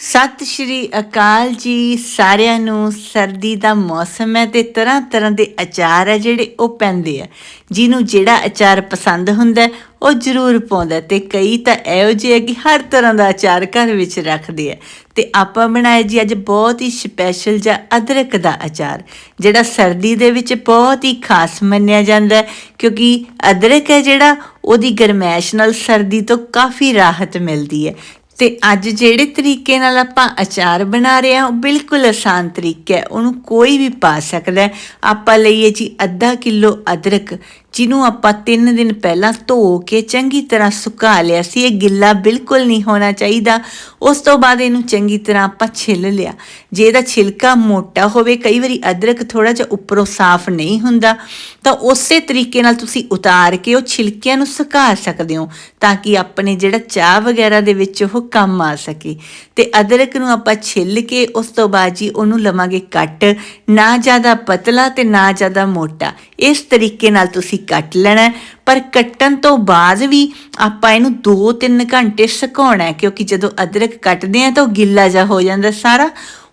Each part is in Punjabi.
ਸਤਿ ਸ਼੍ਰੀ ਅਕਾਲ ਜੀ ਸਾਰਿਆਂ ਨੂੰ। ਸਰਦੀ ਦਾ ਮੌਸਮ ਹੈ ਤੇ ਤਰ੍ਹਾਂ ਤਰ੍ਹਾਂ ਦੇ ਅਚਾਰ ਹੈ ਜਿਹੜੇ ਉਹ ਪੈਂਦੇ ਆ। ਜਿਹਨੂੰ ਜਿਹੜਾ ਅਚਾਰ ਪਸੰਦ ਹੁੰਦਾ, ਉਹ ਜ਼ਰੂਰ ਪਾਉਂਦਾ ਹੈ ਤੇ ਕਈ ਤਾਂ ਇਹੋ ਜਿਹੇ ਆ ਕਿ ਹਰ ਤਰ੍ਹਾਂ ਦਾ ਅਚਾਰ ਘਰ ਵਿੱਚ ਰੱਖਦੇ ਆ। ਤੇ ਆਪਾਂ ਬਣਾਇਆ ਜੀ ਅੱਜ ਬਹੁਤ ਹੀ ਸਪੈਸ਼ਲ ਜਿਹਾ ਅਦਰਕ ਦਾ ਅਚਾਰ, ਜਿਹੜਾ ਸਰਦੀ ਦੇ ਵਿੱਚ ਬਹੁਤ ਹੀ ਖਾਸ ਮੰਨਿਆ ਜਾਂਦਾ ਕਿਉਂਕਿ ਅਦਰਕ ਹੈ ਜਿਹੜਾ, ਉਹਦੀ ਗਰਮੈਸ਼ ਨਾਲ ਸਰਦੀ ਤੋਂ ਕਾਫੀ ਰਾਹਤ ਮਿਲਦੀ ਹੈ। ਤੇ ਅੱਜ ਜਿਹੜੇ ਤਰੀਕੇ ਨਾਲ ਆਪਾਂ ਅਚਾਰ ਬਣਾ ਰਹੇ ਹਾਂ, ਉਹ ਬਿਲਕੁਲ ਆਸਾਨ ਤਰੀਕਾ ਹੈ। ਉਹਨੂੰ ਕੋਈ ਵੀ ਪਾ ਸਕਦਾ ਹੈ। ਆਪਾਂ ਲਈਏ ਜੀ ਅੱਧਾ ਕਿਲੋ ਅਦਰਕ। ਜਿਹਨੂੰ ਆਪਾਂ 3 ਦਿਨ ਪਹਿਲਾਂ ਧੋ ਕੇ ਚੰਗੀ ਤਰ੍ਹਾਂ ਸੁਕਾ ਲਿਆ ਸੀ, ਇਹ ਗਿੱਲਾ ਬਿਲਕੁਲ ਨਹੀਂ ਹੋਣਾ ਚਾਹੀਦਾ। ਉਸ ਤੋਂ ਬਾਅਦ ਇਹਨੂੰ ਚੰਗੀ ਤਰ੍ਹਾਂ ਆਪਾਂ ਛਿੱਲ ਲਿਆ। ਜੇ ਇਹਦਾ ਛਿਲਕਾ ਮੋਟਾ ਹੋਵੇ, ਕਈ ਵਾਰੀ ਅਦਰਕ ਥੋੜਾ ਜਿਹਾ ਉੱਪਰੋਂ ਸਾਫ਼ ਨਹੀਂ ਹੁੰਦਾ, ਤਾਂ ਉਸੇ ਤਰੀਕੇ ਨਾਲ ਤੁਸੀਂ ਉਤਾਰ ਕੇ ਉਹ ਛਿਲਕਿਆਂ ਨੂੰ ਸੁਕਾ ਸਕਦੇ ਹੋ, ਤਾਂ ਕਿ ਆਪਣੇ ਜਿਹੜਾ ਚਾਹ ਵਗੈਰਾ ਦੇ ਵਿੱਚ ਉਹ ਕੰਮ ਆ ਸਕੇ। ਤੇ ਅਦਰਕ ਨੂੰ ਆਪਾਂ ਛਿੱਲ ਕੇ ਉਸ ਤੋਂ ਬਾਅਦ ਜੀ ਉਹਨੂੰ ਲਵਾਂਗੇ ਕੱਟ। ਨਾ ਜ਼ਿਆਦਾ ਪਤਲਾ ਤੇ ਨਾ ਜ਼ਿਆਦਾ ਮੋਟਾ। ਇਸ ਤਰੀਕੇ ਨਾਲ ਤੁਸੀਂ ਕੱਟ ਲੈਣਾ ਪਰ ਕੱਟਣ ਤੋਂ ਬਾਅਦ ਵੀ ਆਪਾਂ ਇਹਨੂੰ 2-3 ਘੰਟੇ ਸੁਕਾਉਣਾ ਕਿਉਂਕਿ ਜਦੋਂ ਅਦਰਕ ਕੱਟਦੇ ਆ ਤਾਂ ਉਹ ਗਿੱਲਾ ਜਾ ਹੋ ਜਾਂਦਾ ਸਾਰਾ।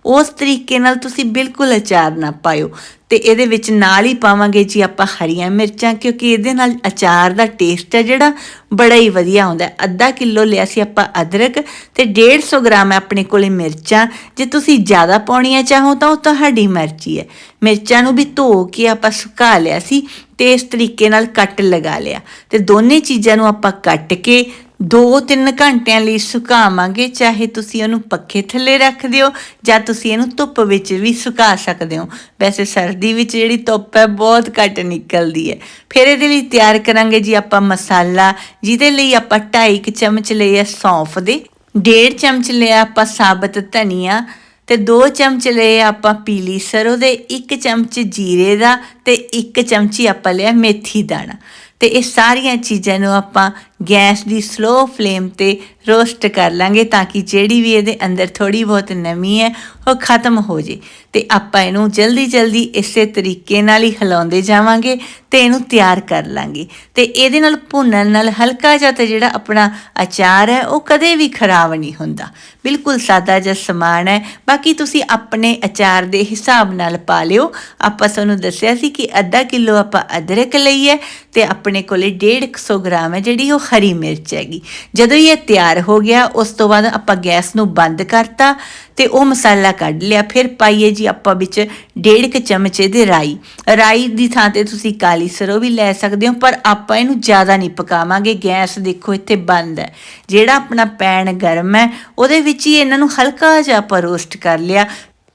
ਉਸ ਤਰੀਕੇ ਨਾਲ ਤੁਸੀਂ ਬਿਲਕੁਲ ਅਚਾਰ ਨਾ ਪਾਇਓ। ਤੇ ਇਹਦੇ ਵਿੱਚ ਨਾਲ ਹੀ ਪਾਵਾਂਗੇ ਜੀ ਆਪਾਂ ਹਰੀਆਂ ਮਿਰਚਾਂ, ਕਿਉਂਕਿ ਇਹਦੇ ਨਾਲ ਅਚਾਰ ਦਾ ਟੇਸਟ ਹੈ ਜਿਹੜਾ ਬੜਾ ਹੀ ਵਧੀਆ ਆਉਂਦਾ ਅੱਧਾ ਕਿਲੋ ਲਿਆ ਸੀ ਆਪਾਂ ਅਦਰਕ ਤੇ 150 ਗ੍ਰਾਮ ਹੈ ਆਪਣੇ ਕੋਲੇ ਮਿਰਚਾਂ। ਜੇ ਤੁਸੀਂ ਜ਼ਿਆਦਾ ਪਾਉਣੀਆਂ ਚਾਹੋ ਤਾਂ ਉਹ ਤੁਹਾਡੀ ਮਰਜ਼ੀ ਹੈ। ਮਿਰਚਾਂ ਨੂੰ ਵੀ ਧੋ ਕੇ ਆਪਾਂ ਸੁਕਾ ਲਿਆ ਸੀ ਤੇ ਇਸ ਤਰੀਕੇ ਨਾਲ ਕੱਟ ਲਗਾ ਲਿਆ। ਤੇ ਦੋਨੇ ਚੀਜ਼ਾਂ ਨੂੰ ਆਪਾਂ ਕੱਟ ਕੇ 2-3 ਘੰਟਿਆਂ ਲਈ ਸੁਕਾਵਾਂਗੇ, ਚਾਹੇ ਤੁਸੀਂ ਉਹਨੂੰ ਪੱਖੇ ਥੱਲੇ ਰੱਖ ਦਿਓ ਜਾਂ ਤੁਸੀਂ ਇਹਨੂੰ ਧੁੱਪ ਵਿੱਚ ਵੀ ਸੁਕਾ ਸਕਦੇ ਹੋ। ਵੈਸੇ ਸਰਦੀ ਵਿੱਚ ਜਿਹੜੀ ਧੁੱਪ ਹੈ, ਬਹੁਤ ਘੱਟ ਨਿਕਲਦੀ ਹੈ। ਫਿਰ ਇਹਦੇ ਲਈ ਤਿਆਰ ਕਰਾਂਗੇ ਜੀ ਆਪਾਂ ਮਸਾਲਾ, ਜਿਹਦੇ ਲਈ ਆਪਾਂ 2.5 ਚਮਚ ਲਏ ਆ ਸੌਂਫ ਦੇ 1.5 ਚਮਚ ਲਿਆ ਆਪਾਂ ਸਾਬਤ ਧਨੀਆ ਤੇ 2 ਚਮਚ ਲਏ ਆਪਾਂ ਪੀਲੀ ਸਰੋਂ ਦੇ 1 ਚਮਚ ਜੀਰੇ ਦਾ ਤੇ ਇੱਕ ਚਮਚੀ ਆਪਾਂ ਲਿਆ ਮੇਥੀ ਦਾਣਾ। ਤੇ ਇਹ ਸਾਰੀਆਂ ਚੀਜ਼ਾਂ ਨੂੰ ਆਪਾਂ ਗੈਸ ਦੀ ਸਲੋ ਫਲੇਮ ਤੇ ਰੋਸਟ ਕਰ ਲਾਂਗੇ ਤਾਂ ਕਿ ਜਿਹੜੀ ਵੀ ਇਹਦੇ ਅੰਦਰ ਥੋੜੀ ਬਹੁਤ ਨਮੀ ਹੈ, ਉਹ ਖਤਮ ਹੋ ਜੇ। ਤੇ ਆਪਾਂ ਇਹਨੂੰ ਜਲਦੀ ਜਲਦੀ ਇਸੇ ਤਰੀਕੇ ਨਾਲ ਹੀ ਹਿਲਾਉਂਦੇ ਜਾਵਾਂਗੇ ਤੇ ਇਹਨੂੰ ਤਿਆਰ ਕਰ ਲਾਂਗੇ। ਤੇ ਇਹਦੇ ਨਾਲ ਭੁੰਨਣ ਨਾਲ ਹਲਕਾ ਜਿਹਾ ਤੇ ਜਿਹੜਾ ਆਪਣਾ ਅਚਾਰ ਹੈ, ਉਹ ਕਦੇ ਵੀ ਖਰਾਬ ਨਹੀਂ ਹੁੰਦਾ। ਬਿਲਕੁਲ ਸਾਦਾ ਜਿਹਾ ਸਮਾਨ ਹੈ। ਬਾਕੀ ਤੁਸੀਂ ਆਪਣੇ ਅਚਾਰ ਦੇ ਹਿਸਾਬ ਨਾਲ ਪਾ ਲਿਓ। ਆਪਾਂ ਤੁਹਾਨੂੰ ਦੱਸਿਆ ਸੀ ਕਿ ਅੱਧਾ ਕਿਲੋ ਆਪਾਂ ਅਦਰਕ ਲਈ ਹੈ ਤੇ ਆਪਣੇ ਕੋਲੇ 150 ਗ੍ਰਾਮ ਹੈ ਜਿਹੜੀ ਉਹ ਹਰੀ ਮਿਰਚ ਹੈਗੀ। ਜਦੋਂ ਇਹ ਤਿਆਰ ਹੋ ਗਿਆ, ਉਸ ਤੋਂ ਬਾਅਦ ਆਪਾਂ ਗੈਸ ਨੂੰ ਬੰਦ ਕਰਤਾ ਤੇ ਉਹ ਮਸਾਲਾ ਕੱਢ ਲਿਆ। ਫਿਰ ਪਾਈਏ ਜੀ ਆਪਾਂ ਵਿੱਚ ਡੇਢ ਕੁ ਚਮਚੇ ਦੇ ਰਾਈ। ਰਾਈ ਦੀ ਥਾਂ ਤੇ ਤੁਸੀਂ ਕਾਲੀ ਸਰੋਂ ਵੀ ਲੈ ਸਕਦੇ ਹੋ, ਪਰ ਆਪਾਂ ਇਹਨੂੰ ਜ਼ਿਆਦਾ ਨਹੀਂ ਪਕਾਵਾਂਗੇ। ਗੈਸ ਦੇਖੋ ਇੱਥੇ ਬੰਦ ਹੈ। ਜਿਹੜਾ ਆਪਣਾ ਪੈਨ ਗਰਮ ਹੈ, ਉਹਦੇ ਵਿੱਚ ਹੀ ਇਹਨਾਂ ਨੂੰ ਹਲਕਾ ਜਿਹਾ ਆਪਾਂ ਰੋਸਟ ਕਰ ਲਿਆ।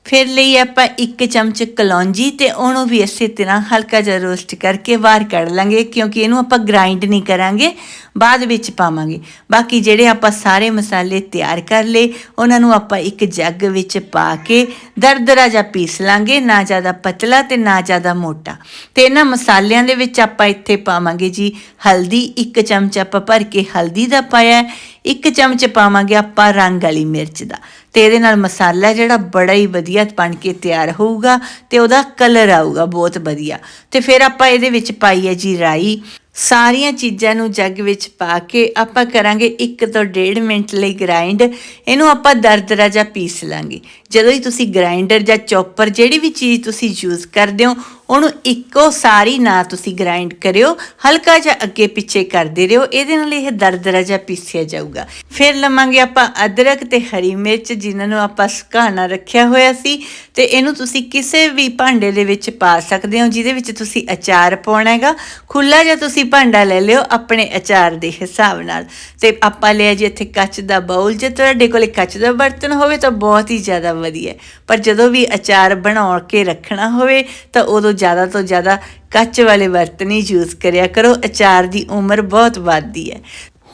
ਫਿਰ ਲਈ ਆਪਾਂ ਇੱਕ ਚਮਚ ਕਲੌਂਜੀ ਤੇ ਉਹਨੂੰ ਵੀ ਇਸੇ ਤਰ੍ਹਾਂ ਹਲਕਾ ਜਿਹਾ ਰੋਸਟ ਕਰਕੇ ਬਾਹਰ ਕੱਢ ਲਾਂਗੇ, ਕਿਉਂਕਿ ਇਹਨੂੰ ਆਪਾਂ ਗ੍ਰਾਈਂਡ ਨਹੀਂ ਕਰਾਂਗੇ, ਬਾਅਦ ਵਿੱਚ ਪਾਵਾਂਗੇ। ਬਾਕੀ ਜਿਹੜੇ ਆਪਾਂ ਸਾਰੇ ਮਸਾਲੇ ਤਿਆਰ ਕਰ ਲਏ, ਉਹਨਾਂ ਨੂੰ ਆਪਾਂ ਇੱਕ ਜੱਗ ਵਿੱਚ ਪਾ ਕੇ ਦਰਦਰਾ ਜਿਹਾ ਪੀਸ ਲਾਂਗੇ, ਨਾ ਜ਼ਿਆਦਾ ਪਤਲਾ ਤੇ ਨਾ ਜ਼ਿਆਦਾ ਮੋਟਾ। ਤੇ ਇਹਨਾਂ ਮਸਾਲਿਆਂ ਦੇ ਵਿੱਚ ਆਪਾਂ ਇੱਥੇ ਪਾਵਾਂਗੇ ਜੀ ਹਲਦੀ, ਇੱਕ ਚਮਚ ਆਪਾਂ ਭਰ ਕੇ ਹਲਦੀ ਦਾ ਪਾਇਆ ਇੱਕ ਚਮਚ ਪਾਵਾਂਗੇ ਆਪਾਂ ਰੰਗ ਵਾਲੀ ਮਿਰਚ ਦਾ। ਤੇ ਇਹਦੇ ਨਾਲ ਮਸਾਲਾ ਜਿਹੜਾ ਬੜਾ ਹੀ ਵਧੀਆ ਬਣ ਕੇ ਤਿਆਰ ਹੋਊਗਾ ਤੇ ਉਹਦਾ ਕਲਰ ਆਊਗਾ ਬਹੁਤ ਵਧੀਆ। ਤੇ ਫਿਰ ਆਪਾਂ ਇਹਦੇ ਵਿੱਚ ਪਾਈ ਹੈ ਜੀ ਰਾਈ। ਸਾਰੀਆਂ ਚੀਜ਼ਾਂ ਨੂੰ ਜੱਗ ਵਿੱਚ ਪਾ ਕੇ ਆਪਾਂ ਕਰਾਂਗੇ 1 ਤੋਂ 1.5 ਮਿੰਟ ਲਈ ਗ੍ਰਾਈਂਡ ਇਹਨੂੰ ਆਪਾਂ ਦਰਦਰਾ ਜਾਂ ਪੀਸ ਲਾਂਗੇ। ਜਦੋਂ ਹੀ ਤੁਸੀਂ ਗ੍ਰਾਈਂਡਰ ਜਾਂ ਚੌਪਰ ਜਿਹੜੀ ਵੀ ਚੀਜ਼ ਤੁਸੀਂ ਯੂਜ਼ ਕਰਦੇ ਹੋ ਉਹਨੂੰ ਇੱਕੋ ਸਾਰੀ ਨਾ ਤੁਸੀਂ ਗ੍ਰਾਈਂਡ ਕਰਿਓ, ਹਲਕਾ ਜਿਹਾ ਅੱਗੇ ਪਿੱਛੇ ਕਰਦੇ ਰਹੋ, ਇਹਦੇ ਨਾਲ ਇਹ ਦਰਦਰਾ ਜਿਹਾ ਪੀਸਿਆ ਜਾਊਗਾ। ਫਿਰ ਲਵਾਂਗੇ ਆਪਾਂ ਅਦਰਕ ਤੇ ਹਰੀ ਮਿਰਚ, ਜਿਨ੍ਹਾਂ ਨੂੰ ਆਪਾਂ ਸੁਕਾਣਾ ਰੱਖਿਆ ਹੋਇਆ ਸੀ, ਤੇ ਇਹਨੂੰ ਤੁਸੀਂ ਕਿਸੇ ਵੀ ਭਾਂਡੇ ਦੇ ਵਿੱਚ ਪਾ ਸਕਦੇ ਹੋ, ਜਿਹਦੇ ਵਿੱਚ ਤੁਸੀਂ ਅਚਾਰ ਪਾਉਣਾ ਹੈਗਾ। ਖੁੱਲਾ ਜਿਹਾ ਤੁਸੀਂ ਭਾਂਡਾ ਲੈ ਲਿਓ ਆਪਣੇ ਅਚਾਰ ਦੇ ਹਿਸਾਬ ਨਾਲ। ਤੇ ਆਪਾਂ ਲਿਆ ਜੀ ਇੱਥੇ ਕੱਚ ਦਾ ਬਾਉਲ ਜੇ ਤੁਹਾਡੇ ਕੋਲ ਕੱਚ ਦਾ ਬਰਤਨ ਹੋਵੇ ਤਾਂ ਬਹੁਤ ਹੀ ਜ਼ਿਆਦਾ ਵਧੀਆ। ਪਰ ਜਦੋਂ ਵੀ ਅਚਾਰ ਬਣਾ ਕੇ ਰੱਖਣਾ ਹੋਵੇ, ਤਾਂ ਉਦੋਂ ਜ਼ਿਆਦਾ ਤੋਂ ਜ਼ਿਆਦਾ ਕੱਚ ਵਾਲੇ ਬਰਤਨ ਹੀ ਯੂਜ਼ ਕਰਿਆ ਕਰੋ। ਅਚਾਰ ਦੀ ਉਮਰ ਬਹੁਤ ਵੱਧਦੀ ਹੈ।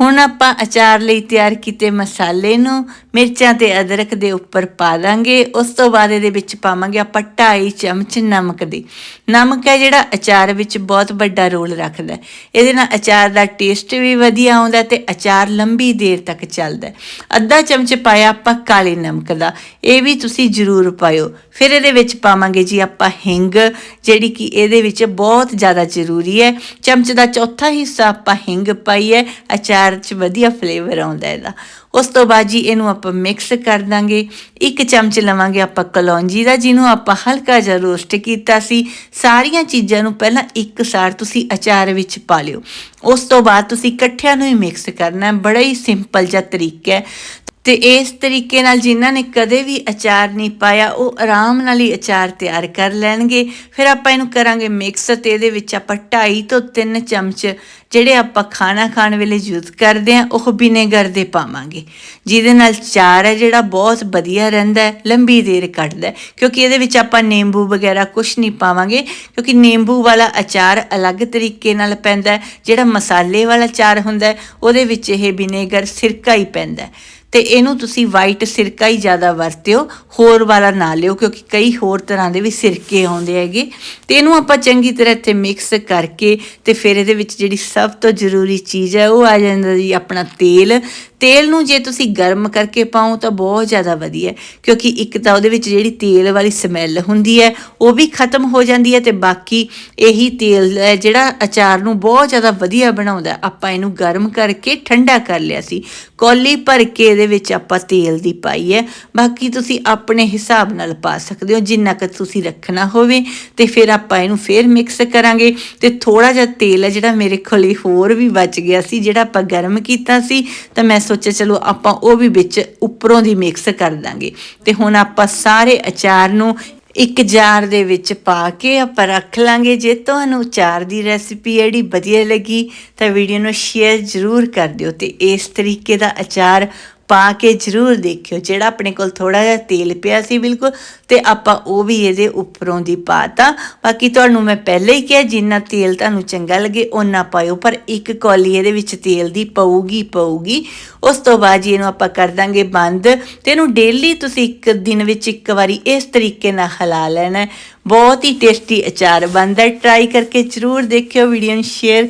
ਹੁਣ ਆਪਾਂ ਅਚਾਰ ਲਈ ਤਿਆਰ ਕੀਤੇ ਮਸਾਲੇ ਨੂੰ ਮਿਰਚਾਂ ਤੇ ਅਦਰਕ ਦੇ ਉੱਪਰ ਪਾ ਦਾਂਗੇ। ਉਸ ਤੋਂ ਬਾਅਦ ਇਹਦੇ ਵਿੱਚ ਪਾਵਾਂਗੇ ਆਪਾਂ 2.5 ਚਮਚ ਨਮਕ ਦੀ। ਨਮਕ ਹੈ ਜਿਹੜਾ ਅਚਾਰ ਵਿੱਚ ਬਹੁਤ ਵੱਡਾ ਰੋਲ ਰੱਖਦਾ ਹੈ। ਇਹਦੇ ਨਾਲ ਅਚਾਰ ਦਾ ਟੇਸਟ ਵੀ ਵਧੀਆ ਆਉਂਦਾ ਤੇ ਅਚਾਰ ਲੰਬੀ ਦੇਰ ਤੱਕ ਚੱਲਦਾ ਅੱਧਾ ਚਮਚ ਪਾਇਆ ਆਪਾਂ ਕਾਲੇ ਨਮਕ ਦਾ। ਇਹ ਵੀ ਤੁਸੀਂ ਜ਼ਰੂਰ ਪਾਇਓ। ਫਿਰ ਇਹਦੇ ਵਿੱਚ ਪਾਵਾਂਗੇ ਜੀ ਆਪਾਂ ਹਿੰਗ, ਜਿਹੜੀ ਕਿ ਇਹਦੇ ਵਿੱਚ ਬਹੁਤ ਜ਼ਿਆਦਾ ਜ਼ਰੂਰੀ ਹੈ। ਚਮਚ ਦਾ ਚੌਥਾ ਹਿੱਸਾ ਆਪਾਂ ਹਿੰਗ ਪਾਈ ਹੈ। ਅਚਾਰ ਅਚਾਰ 'ਚ ਵਧੀਆ ਫਲੇਵਰ ਆਉਂਦਾ ਇਹਦਾ। ਉਸ ਤੋਂ ਬਾਅਦ ਜੀ ਇਹਨੂੰ ਆਪਾਂ ਮਿਕਸ ਕਰ ਦਾਂਗੇ। ਇੱਕ ਚਮਚ ਲਵਾਂਗੇ ਆਪਾਂ ਕਲੌਂਜੀ ਦਾ, ਜਿਹਨੂੰ ਆਪਾਂ ਹਲਕਾ ਜਿਹਾ ਰੋਸਟ ਕੀਤਾ ਸੀ। ਸਾਰੀਆਂ ਚੀਜ਼ਾਂ ਨੂੰ ਪਹਿਲਾਂ ਇੱਕ ਸਾਰ ਤੁਸੀਂ ਅਚਾਰ ਵਿੱਚ ਪਾ ਲਿਓ। ਉਸ ਤੋਂ ਬਾਅਦ ਤੁਸੀਂ ਇਕੱਠਿਆਂ ਨੂੰ ਹੀ ਮਿਕਸ ਕਰਨਾ। ਹੈ ਬੜਾ ਹੀ ਸਿੰਪਲ ਜਿਹਾ ਤਰੀਕਾ ਹੈ। ਤੇ ਇਸ ਤਰੀਕੇ ਨਾਲ ਜਿਨ੍ਹਾਂ ਨੇ ਕਦੇ ਵੀ ਅਚਾਰ ਨਹੀਂ ਪਾਇਆ, ਉਹ ਆਰਾਮ ਨਾਲ ਹੀ ਅਚਾਰ ਤਿਆਰ ਕਰ ਲੈਣਗੇ। ਫਿਰ ਆਪਾਂ ਇਹਨੂੰ ਕਰਾਂਗੇ ਮਿਕਸ ਤੇ ਇਹਦੇ ਵਿੱਚ ਆਪਾਂ 2.5 ਤੋਂ 3 ਚਮਚ ਜਿਹੜੇ ਆਪਾਂ ਖਾਣਾ ਖਾਣ ਵੇਲੇ ਯੂਜ਼ ਕਰਦੇ ਆ ਉਹ ਵਿਨੇਗਰ ਦੇ ਪਾਵਾਂਗੇ। ਜਿਹਦੇ ਨਾਲ ਚਾਰ ਹੈ, ਜਿਹੜਾ ਬਹੁਤ ਵਧੀਆ ਰਹਿੰਦਾ ਹੈ, ਲੰਬੀ ਦੇਰ ਕੱਢਦਾ ਕਿਉਂਕਿ ਇਹਦੇ ਵਿੱਚ ਆਪਾਂ ਨਿੰਬੂ ਵਗੈਰਾ ਕੁਝ ਨਹੀਂ ਪਾਵਾਂਗੇ, ਕਿਉਂਕਿ ਨਿੰਬੂ ਵਾਲਾ ਅਚਾਰ ਅਲੱਗ ਤਰੀਕੇ ਨਾਲ ਪੈਂਦਾ ਜਿਹੜਾ ਮਸਾਲੇ ਵਾਲਾ ਚਾਰ ਹੁੰਦਾ ਉਹਦੇ ਵਿੱਚ ਇਹ ਵਿਨੇਗਰ ਸਿਰਕਾ ਹੀ ਪੈਂਦਾ ਤੇ ਇਹਨੂੰ ਤੁਸੀਂ ਵਾਈਟ ਸਿਰਕਾ ਹੀ ਜ਼ਿਆਦਾ ਵਰਤਿਓ, ਹੋਰ ਵਾਲਾ ਨਾ ਲਿਓ, ਕਿਉਂਕਿ ਕਈ ਹੋਰ ਤਰ੍ਹਾਂ ਦੇ ਵੀ ਸਿਰਕੇ ਆਉਂਦੇ ਹੈਗੇ। ਤੇ ਇਹਨੂੰ ਆਪਾਂ ਚੰਗੀ ਤਰ੍ਹਾਂ ਇੱਥੇ ਮਿਕਸ ਕਰਕੇ ਤੇ ਫਿਰ ਇਹਦੇ ਵਿੱਚ ਜਿਹੜੀ ਸਭ ਤੋਂ ਜ਼ਰੂਰੀ ਚੀਜ਼ ਹੈ, ਉਹ ਆ ਜਾਂਦਾ ਜੀ ਆਪਣਾ ਤੇਲ। ਤੇਲ ਨੂੰ ਜੇ ਤੁਸੀਂ ਗਰਮ ਕਰਕੇ ਪਾਓ ਤਾਂ ਬਹੁਤ ਜ਼ਿਆਦਾ ਵਧੀਆ ਕਿਉਂਕਿ ਇੱਕ ਤਾਂ ਉਹਦੇ ਵਿੱਚ ਜਿਹੜੀ ਤੇਲ ਵਾਲੀ ਸਮੈਲ ਹੁੰਦੀ ਹੈ, ਉਹ ਵੀ ਖਤਮ ਹੋ ਜਾਂਦੀ ਹੈ ਤੇ ਬਾਕੀ ਇਹੀ ਤੇਲ ਹੈ ਜਿਹੜਾ ਅਚਾਰ ਨੂੰ ਬਹੁਤ ਜ਼ਿਆਦਾ ਵਧੀਆ ਬਣਾਉਂਦਾ ਆਪਾਂ ਇਹਨੂੰ ਗਰਮ ਕਰਕੇ ਠੰਡਾ ਕਰ ਲਿਆ ਸੀ। ਕੌਲੀ ਭਰ ਕੇ ਇਹਦੇ ਵਿੱਚ ਆਪਾਂ ਤੇਲ ਦੀ ਪਾਈ ਹੈ। ਬਾਕੀ ਤੁਸੀਂ ਆਪਣੇ ਹਿਸਾਬ ਨਾਲ ਪਾ ਸਕਦੇ ਹੋ, ਜਿੰਨਾ ਕੁ ਤੁਸੀਂ ਰੱਖਣਾ ਹੋਵੇ ਤੇ ਫਿਰ ਆਪਾਂ ਇਹਨੂੰ ਫੇਰ ਮਿਕਸ ਕਰਾਂਗੇ। ਤੇ ਥੋੜਾ ਜਿਹਾ ਤੇਲ ਹੈ ਜਿਹੜਾ ਮੇਰੇ ਕੋਲ ਹੋਰ ਵੀ ਬਚ ਗਿਆ ਸੀ, ਜਿਹੜਾ ਆਪਾਂ ਗਰਮ ਕੀਤਾ ਸੀ, ਤਾਂ ਮੈਂ ਸੋਚਿਆ, ਚਲੋ ਆਪਾਂ ਉਹ ਵੀ ਵਿੱਚ ਉੱਪਰੋਂ ਦੀ ਮਿਕਸ ਕਰ ਦਾਂਗੇ। ਤੇ ਹੁਣ ਆਪਾਂ ਸਾਰੇ ਅਚਾਰ ਨੂੰ ਇੱਕ ਜਾਰ ਦੇ ਵਿੱਚ ਪਾ ਕੇ ਆਪਾਂ ਰੱਖ ਲਾਂਗੇ। ਜੇ ਤੁਹਾਨੂੰ ਅਚਾਰ ਦੀ ਰੈਸਿਪੀ ਜਿਹੜੀ ਵਧੀਆ ਲੱਗੀ, ਤਾਂ ਵੀਡੀਓ ਨੂੰ ਸ਼ੇਅਰ ਜ਼ਰੂਰ ਕਰ ਦਿਓ ਤੇ ਇਸ ਤਰੀਕੇ ਦਾ ਅਚਾਰ ਪਾ ਕੇ ਜ਼ਰੂਰ ਦੇਖਿਓ, ਜਿਹੜਾ ਆਪਣੇ ਕੋਲ ਥੋੜਾ ਜਿਹਾ ਤੇਲ ਪਿਆ ਸੀ ਬਿਲਕੁਲ, ਤੇ ਆਪਾਂ ਉਹ ਵੀ ਇਹਦੇ ਉੱਪਰੋਂ ਦੀ ਪਾਤਾ ਬਾਕੀ ਤੁਹਾਨੂੰ ਮੈਂ ਪਹਿਲੇ ਹੀ ਕਿਹਾ, ਜਿੰਨਾ ਤੇਲ ਤੁਹਾਨੂੰ ਚੰਗਾ ਲੱਗੇ, ਓਨਾ ਪਾਇਓ, ਪਰ ਇੱਕ ਕੌਲੀ ਇਹਦੇ ਵਿੱਚ ਤੇਲ ਦੀ ਪਊਗੀ ਪਊਗੀ। ਉਸ ਤੋਂ ਬਾਅਦ ਜੀ ਇਹਨੂੰ ਆਪਾਂ ਕਰ ਦਾਂਗੇ ਬੰਦ। ਤੇ ਇਹਨੂੰ ਡੇਲੀ ਤੁਸੀਂ ਇੱਕ ਦਿਨ ਵਿੱਚ ਇੱਕ ਵਾਰੀ ਇਸ ਤਰੀਕੇ ਨਾਲ ਹਿਲਾ ਲੈਣਾ ਬਹੁਤ ਹੀ ਟੇਸਟੀ ਅਚਾਰ ਬਣਦਾ ਟਰਾਈ ਕਰਕੇ ਜ਼ਰੂਰ ਦੇਖਿਓ ਵੀਡੀਓ ਨੂੰ ਸ਼ੇਅਰ